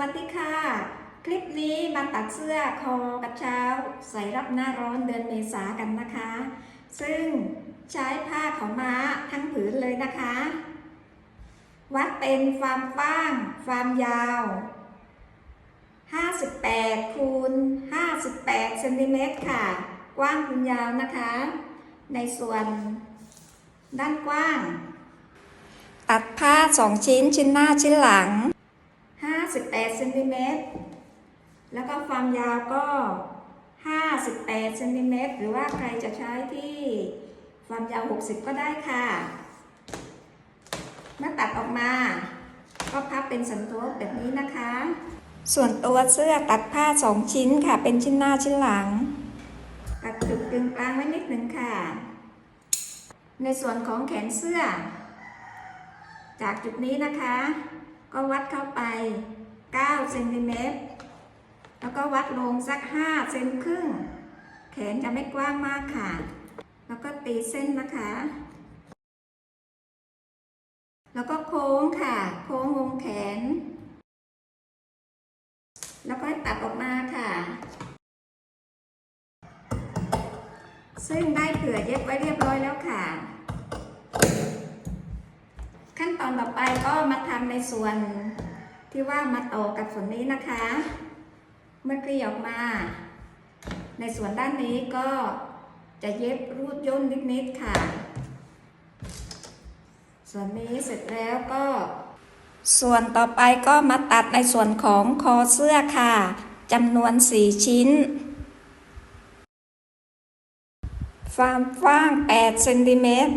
วัสดีค่ะ คลิปนี้มาตัดเสื้อคอกระเช้า ใส่รับหน้าร้อนเดือนเมษากันนะคะ ซึ่งใช้ผ้าขาวม้าทั้งผืนเลยนะคะ วัดเป็นความกว้างความยาว 58คูณ58เซนติเมตรค่ะ กว้างคูณยาวนะคะ ในส่วนด้านกว้าง ตัดผ้า2ชิ้นชิ้นหน้าชิ้นหลัง 58เซนติเมตรแล้วก็ความยาวก็ 58เซนติเมตรหรือว่าใครจะใช้ที่ความยาว 60 ก็ได้ค่ะ เมื่อตัดออกมา ก็พับเป็นสันโทษแบบนี้นะคะ ส่วนตัวเสื้อตัดผ้า 2 ชิ้นค่ะ เป็นชิ้นหน้าชิ้นหลัง ตัดจุดกึ่งกลางไว้นิดหนึ่งค่ะ ในส่วนของแขนเสื้อ จากจุดนี้นะคะ ก็วัดเข้าไป9เซนติเมตรแล้วก็วัดลงสัก5เซนครึ่ง แขนจะไม่กว้างมากค่ะ แล้วก็ตีเส้นนะคะ แล้วก็โค้งค่ะ โค้งวงแขน แล้วก็ตัดออกมาค่ะ ซึ่งได้เผื่อเย็บไว้เรียบร้อยแล้วค่ะ ขั้นตอนต่อไปก็มาทำในส่วนที่ว่ามาต่อกับส่วนนี้นะคะ เมื่อคลี่ออกมา ในส่วนด้านนี้ก็จะเย็บรูดย่นนิดๆค่ะ ส่วนนี้เสร็จแล้วก็ ส่วนต่อไปก็มาตัดในส่วนของคอเสื้อค่ะจำนวน 4 ชิ้นความกว้าง8เซนติเมตร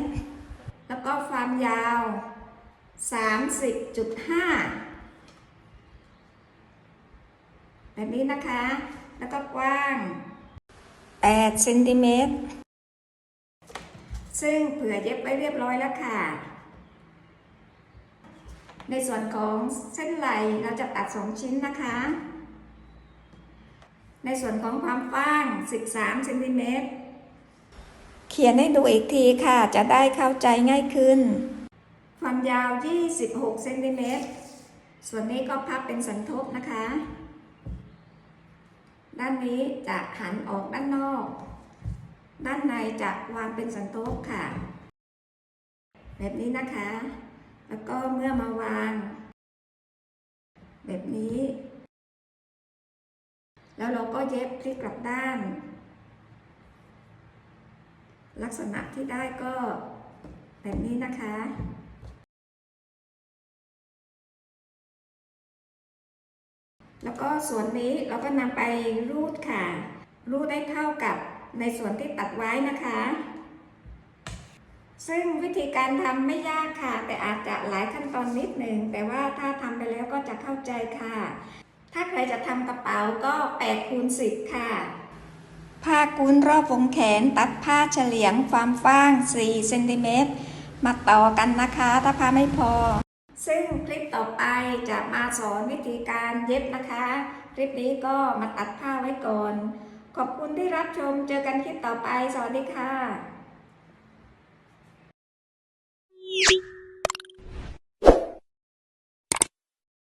แล้วก็ความยาว 30.5แบบนี้นะคะ แล้วก็กว้าง8เซนติเมตร ซึ่งเผื่อเย็บไว้เรียบร้อยแล้วค่ะ ในส่วนของเส้นไหลเราจะตัด2ชิ้นนะคะ ในส่วนของความกว้าง 13เซนติเมตร เขียนให้ดูอีกทีค่ะ จะได้เข้าใจง่ายขึ้น ความยาว 26เซนติเมตร ส่วนนี้ก็พับเป็นสันทบนะคะ ด้านนี้จะหันออกด้านนอก ด้านในจะวางเป็นสันทบค่ะ แบบนี้นะคะ แล้วก็เมื่อมาวาง แบบนี้ แล้วเราก็เย็บพลิกกลับด้าน ลักษณะที่ได้ก็แบบนี้นะคะ แล้วก็ส่วนนี้เราก็นำไปรูดค่ะ รูดได้เท่ากับในส่วนที่ตัดไว้นะคะ ซึ่งวิธีการทำไม่ยากค่ะ แต่อาจจะหลายขั้นตอนนิดหนึ่งแต่ว่าถ้าทำไปแล้วก็จะเข้าใจค่ะ ถ้าใครจะทำกระเป๋าก็8คูณ10 ค่ะผ้ากุ้นรอบวงแขนตัดผ้าเฉลียงความกว้าง 4 เซนติเมตรมาต่อกันนะคะ ถ้าผ้าไม่พอ ซึ่งคลิปต่อไปจะมาสอนวิธีการเย็บนะคะ คลิปนี้ก็มาตัดผ้าไว้ก่อน ขอบคุณที่รับชมเจอกันคลิปต่อไป สวัสดีค่ะ